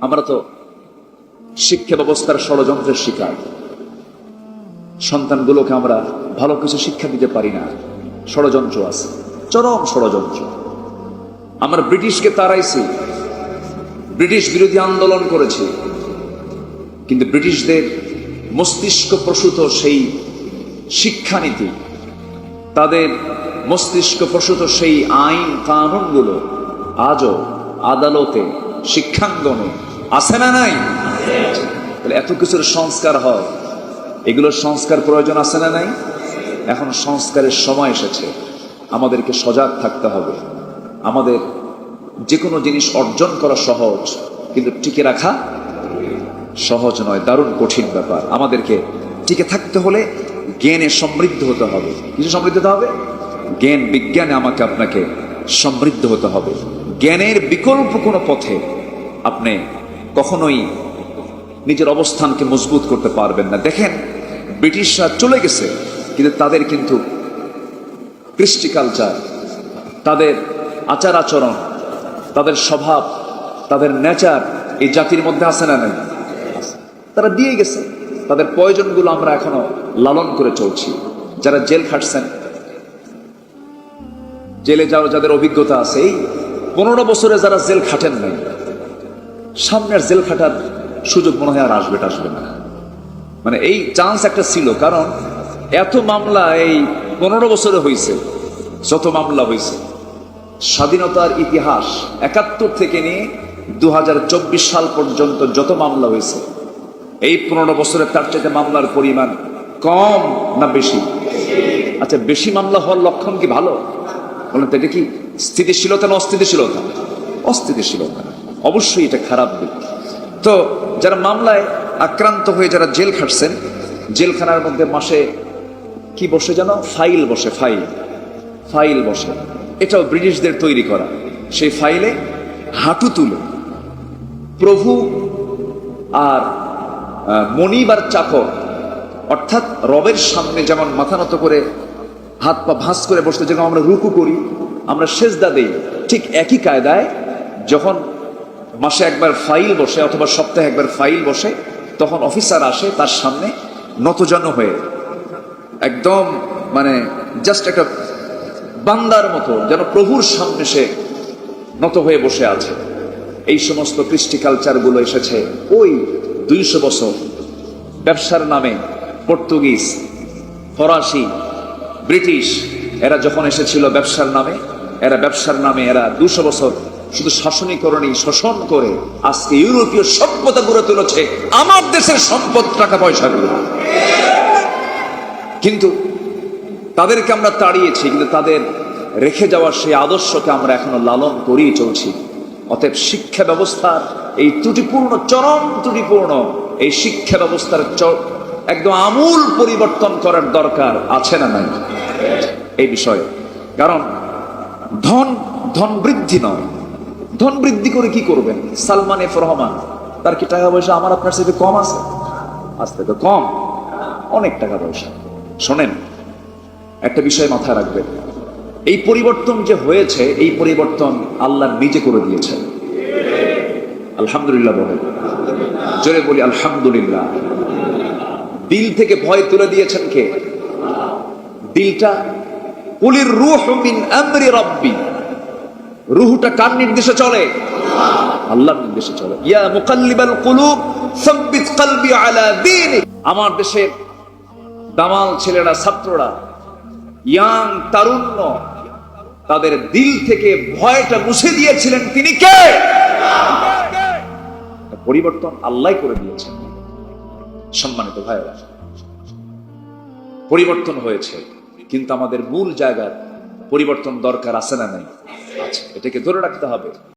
আমরা তো শিক্ষা ব্যবস্থার ষড়যন্ত্রের শিকার। সন্তানগুলোকে আমরা ভালো কিছু শিক্ষা দিতে পারি না। ষড়যন্ত্র আছে, চরম ষড়যন্ত্র। আমরা ব্রিটিশকে তাড়াইছি, ব্রিটিশ বিরোধী আন্দোলন করেছি। কিন্তু ব্রিটিশদের মস্তিষ্ক প্রসূত সেই শিক্ষানীতি, তাদের মস্তিষ্ক প্রসূত সেই আইন কানুনগুলো আজও আদালতে, শিক্ষাঙ্গনে আছে না নাই? তাহলে এত কিছুর সংস্কার হয়। এগুলোর সংস্কার প্রয়োজন আছে না নাই? এখন সংস্কারের সময় এসেছে। আমাদেরকে সজাগ থাকতে হবে। আমাদের যে কোনো জিনিস অর্জন করা সহজ, কিন্তু টিকে রাখা সহজ নয়। দারুণ কঠিন ব্যাপার। আমাদেরকে টিকে থাকতে হলে জ্ঞানে সমৃদ্ধ হতে হবে। কিছু সমৃদ্ধ হতে হবে? জ্ঞান বিজ্ঞানে আমাকে আপনাকে সমৃদ্ধ হতে হবে। জ্ঞানের বিকল্প কোনো পথে আপনি কখনোই নিজের অবস্থানকে মজবুত করতে পারবেন না। দেখেন, ব্রিটিশরা চলে গেছে, কিন্তু তাদের কিন্তু কৃষ্টি কালচার তাদের আচার আচরণ, তাদের স্বভাব, তাদের নেচার এই জাতির মধ্যে আছে না নেই? তারা দিয়ে গেছে। তাদের প্রয়োজনগুলো আমরা এখনও লালন করে চলছি। যারা জেল খাটছেন, জেলে যাওয়ার যাদের অভিজ্ঞতা আছে, এই পনেরো বছরে যারা জেল খাটেন নাই সামনের জেল খাটার সুযোগ মনে হয় আর আসবে আসবে না। মানে এই চান্স একটা ছিল, কারণ এত মামলা এই পনেরো বছরে হয়েছে যত মামলা হয়েছে স্বাধীনতার ইতিহাস একাত্তর থেকে নিয়ে দু হাজার চব্বিশ সাল পর্যন্ত যত মামলা হয়েছে এই পনেরো বছরে তার চাইতে মামলার পরিমাণ কম না বেশি? আচ্ছা বেশি মামলা হওয়ার লক্ষণ কি ভালো? বলেন তো, এটা কি স্থিতিশীলতা না অস্থিতিশীলতা? অস্থিতিশীলতা। অবশ্যই এটা খারাপ দিক। তো যারা মামলায় আক্রান্ত হয়ে যারা জেল খাটছেন, জেলখানার মধ্যে মাসে কি বসে যেন ফাইল বসে, ফাইল। ফাইল বসে। এটাও ব্রিটিশদের তৈরি করা। সেই ফাইলে হাঁটু তুলে। প্রভু আর মনিব আর চাকর, অর্থাৎ রবের সামনে যেমন মাথা নত করে হাত পা ভাঁজ করে বসতে, যেরকম আমরা রুকু করি, আমরা সেজদা দেই, ঠিক একই কায়দায় যখন মাসে একবার ফাইল বসে অথবা সপ্তাহে একবার ফাইল বসে, তখন অফিসার আসে তার সামনে নতজন হয়ে। একদম মানে জাস্ট একটা বান্দার মতো, যেন প্রভুর সামনে সে নত হয়ে বসে আছে। এই সমস্ত কৃষ্টি কালচারগুলো এসেছে ওই দুইশো বছর। ব্যবসার নামে পর্তুগিজ, ফরাসি, ব্রিটিশ, এরা যখন এসেছিল ব্যবসার নামে, এরা ব্যবসার নামে এরা দুশো বছর শুধু শাসনীকরণী শোষণ করে আজকে ইউরোপীয় সভ্যতা গড়ে তুলেছে, আমার দেশের সম্পদ, টাকা পয়সাগুলো কিন্তু তাদেরকে আমরা তাড়িয়েছি, কিন্তু তাদের রেখে যাওয়ার সেই আদর্শকে আমরা এখনও লালন করিয়ে চলছি। অতএব শিক্ষা ব্যবস্থার এই ত্রুটিপূর্ণ, চরম ত্রুটিপূর্ণ, এই শিক্ষা ব্যবস্থার একদম আমূল পরিবর্তন করার দরকার আছে না নাই? এই বিষয়ে। কারণ ধন ধন বৃদ্ধি নয় ধন বৃদ্ধি করে কি করবেন? সালমান এফ রহমান, তার কি টাকা পয়সা আমার আপনার সাথে কম আছে? আজ থেকে কম। অনেক টাকা পয়সা। শোনেন, একটা বিষয় মাথায় রাখবেন। এই পরিবর্তন যে হয়েছে, এই পরিবর্তন আল্লাহ নিজে করে দিয়েছেন। আলহামদুলিল্লাহ বলেন। জোরে বলি, আলহামদুলিল্লাহ। দিল থেকে ভয় তুলে দিয়েছেন কে? দিলটা কুলির রুহ মিন আমরি রব্বি। রুহটা কার নির্দেশে চলে? আল্লাহর নির্দেশে চলে। ইয়া মুকাল্লিবাল কুলুব, সাব্বিত কলবি আলা দীনিক। আমার দেশের দামাল ছেলেরা, ছাত্ররা, ইয়াং তারুণ্য, তাদের দিল থেকে ভয়টা মুছে দিয়েছিলেন তিনি কে? পরিবর্তন আল্লাহ করে দিয়েছেন। সম্মানিত ভাইরা পরিবর্তন হয়েছে, কিন্তু আমাদের মূল জায়গার পরিবর্তন দরকার আছে না নাই? আছে এটাকে ধরে রাখতে হবে।